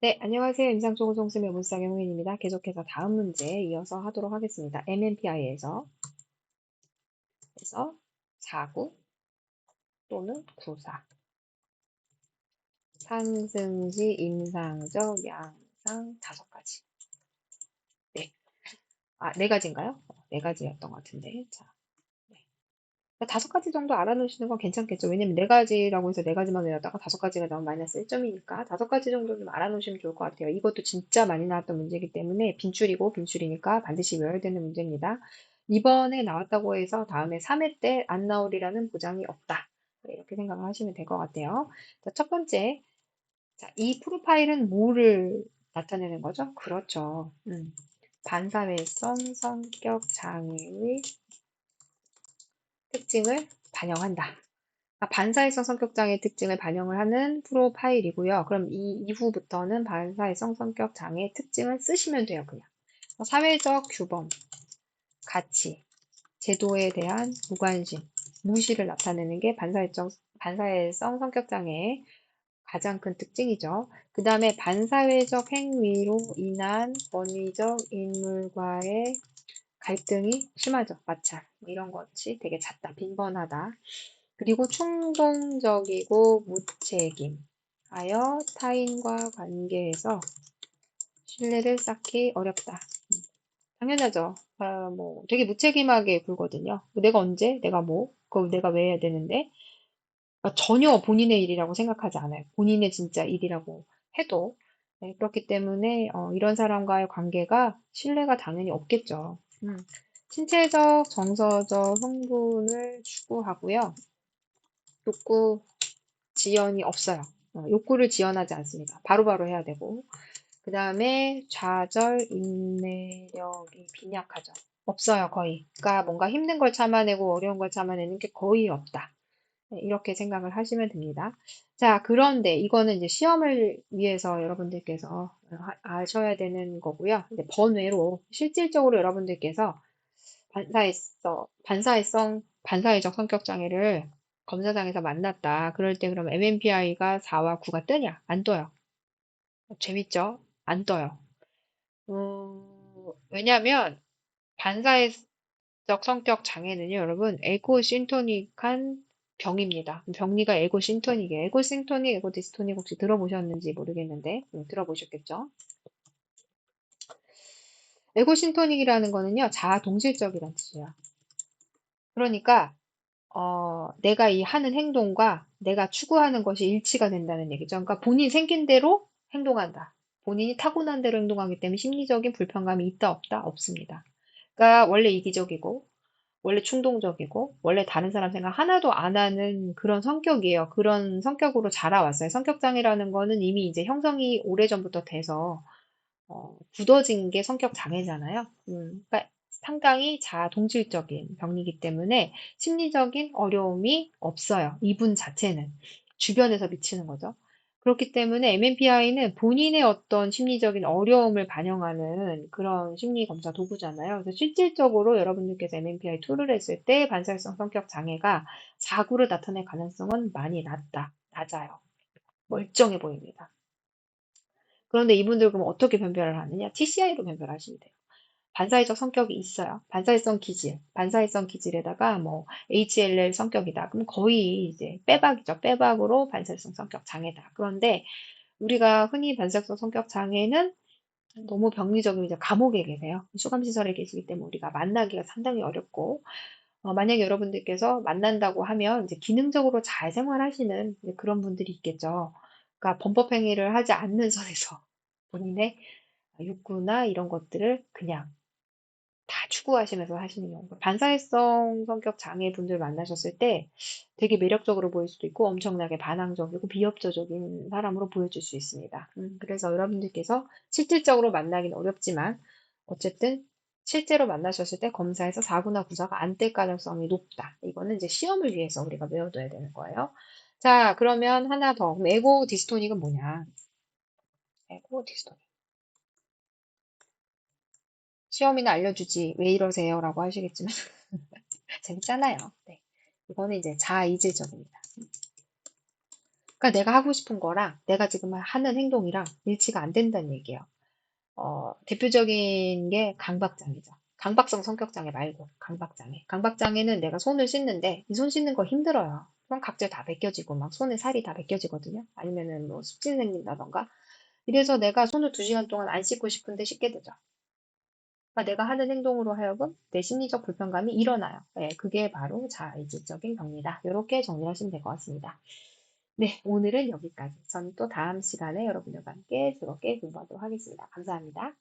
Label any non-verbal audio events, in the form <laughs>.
네, 안녕하세요. 임상초고 송쌤의 문상의 홍인입니다. 계속해서 다음 문제 이어서 하도록 하겠습니다. MMPI에서 에서 4구 또는 9사 상승 시 임상적 양상 다섯 가지 네. 아, 네 가지인가요? 어, 네 가지였던 것 같은데. 자, 다섯 가지 정도 알아놓으시는 건 괜찮겠죠. 왜냐면 네 가지라고 해서 네 가지만 외웠다가 다섯 가지가 나오면 마이너스 1점이니까 다섯 가지 정도 좀 알아놓으시면 좋을 것 같아요. 이것도 진짜 많이 나왔던 문제이기 때문에 빈출이고 빈출이니까 반드시 외워야 되는 문제입니다. 이번에 나왔다고 해서 다음에 3회 때 안 나오리라는 보장이 없다. 네, 이렇게 생각을 하시면 될 것 같아요. 자, 첫 번째, 자, 이 프로파일은 뭐를 나타내는 거죠? 그렇죠. 음, 반사회성 성격 장애의 특징을 반영한다. 반사회성 성격장애 특징을 반영을 하는 프로파일이고요. 그럼 이 이후부터는 반사회성 성격장애 특징을 쓰시면 돼요. 그냥 사회적 규범, 가치, 제도에 대한 무관심, 무시를 나타내는 게 반사회적, 반사회성 성격장애의 가장 큰 특징이죠. 그 다음에 반사회적 행위로 인한 권위적 인물과의 갈등이 심하죠. 마찰. 이런 것이 되게 잦다. 빈번하다. 그리고 충동적이고 무책임. 하여 타인과 관계에서 신뢰를 쌓기 어렵다. 당연하죠. 아, 뭐 되게 무책임하게 굴거든요. 내가 언제? 내가 뭐? 그걸 내가 왜 해야 되는데? 아, 전혀 본인의 일이라고 생각하지 않아요. 본인의 진짜 일이라고 해도. 네, 그렇기 때문에 어, 이런 사람과의 관계가 신뢰가 당연히 없겠죠. 음. 신체적, 정서적 성분을 추구하고요. 욕구 지연이 없어요. 어, 욕구를 지연하지 않습니다. 바로바로 바로 해야 되고. 그 다음에 좌절, 인내력이 빈약하죠. 없어요, 거의. 그러니까 뭔가 힘든 걸 참아내고 어려운 걸 참아내는 게 거의 없다. 네, 이렇게 생각을 하시면 됩니다. 자, 그런데 이거는 이제 시험을 위해서 여러분들께서 아셔야 되는 거고요. 번외로 실질적으로 여러분들께서 반사회성, 반사회성, 반사회적 성격 장애를 검사장에서 만났다. 그럴 때 그럼 MMPI가 4와 9가 뜨냐? 안 떠요. 재밌죠? 안 떠요. 음, 왜냐하면 반사회적 성격 장애는요, 여러분, 에고 신토닉한 병입니다. 병리가 에고 신토닉이에요. 에고 신토닉, 에고 디스토닉 혹시 들어보셨는지 모르겠는데 음, 들어보셨겠죠? 에고 신토닉이라는 거는요, 자아 동질적이라는 뜻이에요. 그러니까 어, 내가 이 하는 행동과 내가 추구하는 것이 일치가 된다는 얘기죠. 그러니까 본인 생긴 대로 행동한다. 본인이 타고난 대로 행동하기 때문에 심리적인 불편감이 있다 없다 없습니다. 그러니까 원래 이기적이고 원래 충동적이고 원래 다른 사람 생각 하나도 안 하는 그런 성격이에요. 그런 성격으로 자라왔어요. 성격장애라는 거는 이미 이제 형성이 오래전부터 돼서 어, 굳어진 게 성격 장애잖아요. 음, 그러니까 상당히 자동질적인 병이기 때문에 심리적인 어려움이 없어요. 이분 자체는 주변에서 미치는 거죠. 그렇기 때문에 MMPI는 본인의 어떤 심리적인 어려움을 반영하는 그런 심리 검사 도구잖아요. 그래서 실질적으로 여러분들께서 MMPI 툴을 했을 때 반사회성 성격 장애가 사구를 나타낼 가능성은 많이 낮다, 낮아요. 멀쩡해 보입니다. 그런데 이분들 그럼 어떻게 변별을 하느냐? TCI로 변별하시면 돼요. 반사회적 성격이 있어요. 반사회성 기질, 반사회성 기질에다가 뭐 HLL 성격이다. 그럼 거의 이제 빼박이죠. 빼박으로 반사회성 성격 장애다. 그런데 우리가 흔히 반사회성 성격 장애는 너무 병리적인 이제 감옥에 계세요. 수감시설에 계시기 때문에 우리가 만나기가 상당히 어렵고 어, 만약에 여러분들께서 만난다고 하면 이제 기능적으로 잘 생활하시는 그런 분들이 있겠죠. 그러니까 범법행위를 하지 않는 선에서 <laughs> 본인의 욕구나 이런 것들을 그냥 다 추구하시면서 하시는 경우. 반사회성 성격 장애 분들 만나셨을 때 되게 매력적으로 보일 수도 있고 엄청나게 반항적이고 비협조적인 사람으로 보여줄 수 있습니다. 음, 그래서 여러분들께서 실질적으로 만나기는 어렵지만 어쨌든 실제로 만나셨을 때 검사에서 4구나 9사가 안 될 가능성이 높다. 이거는 이제 시험을 위해서 우리가 외워둬야 되는 거예요. 자, 그러면 하나 더. 에고 디스토닉은 뭐냐? 에고 디스토닉. 시험이나 알려주지 왜 이러세요 라고 하시겠지만 <laughs> 재밌잖아요. 네. 이거는 이제 자아이질적입니다. 그러니까 내가 하고 싶은 거랑 내가 지금 하는 행동이랑 일치가 안 된다는 얘기예요. 어, 대표적인 게 강박장애죠. 강박성 성격장애 말고 강박장애. 강박장애는 내가 손을 씻는데 이 손 씻는 거 힘들어요. 그럼 각질 다 벗겨지고 막 손에 살이 다 벗겨지거든요. 아니면은 뭐 습진 생긴다던가. 이래서 내가 손을 두 시간 동안 안 씻고 싶은데 씻게 되죠. 그러니까 내가 하는 행동으로 하여금 내 심리적 불편감이 일어나요. 네, 그게 바로 자의지적인 병리다. 이렇게 정리하시면 될 것 같습니다. 네, 오늘은 여기까지. 전또 다음 시간에 여러분들과 함께 즐겁게 공부하도록 하겠습니다. 감사합니다.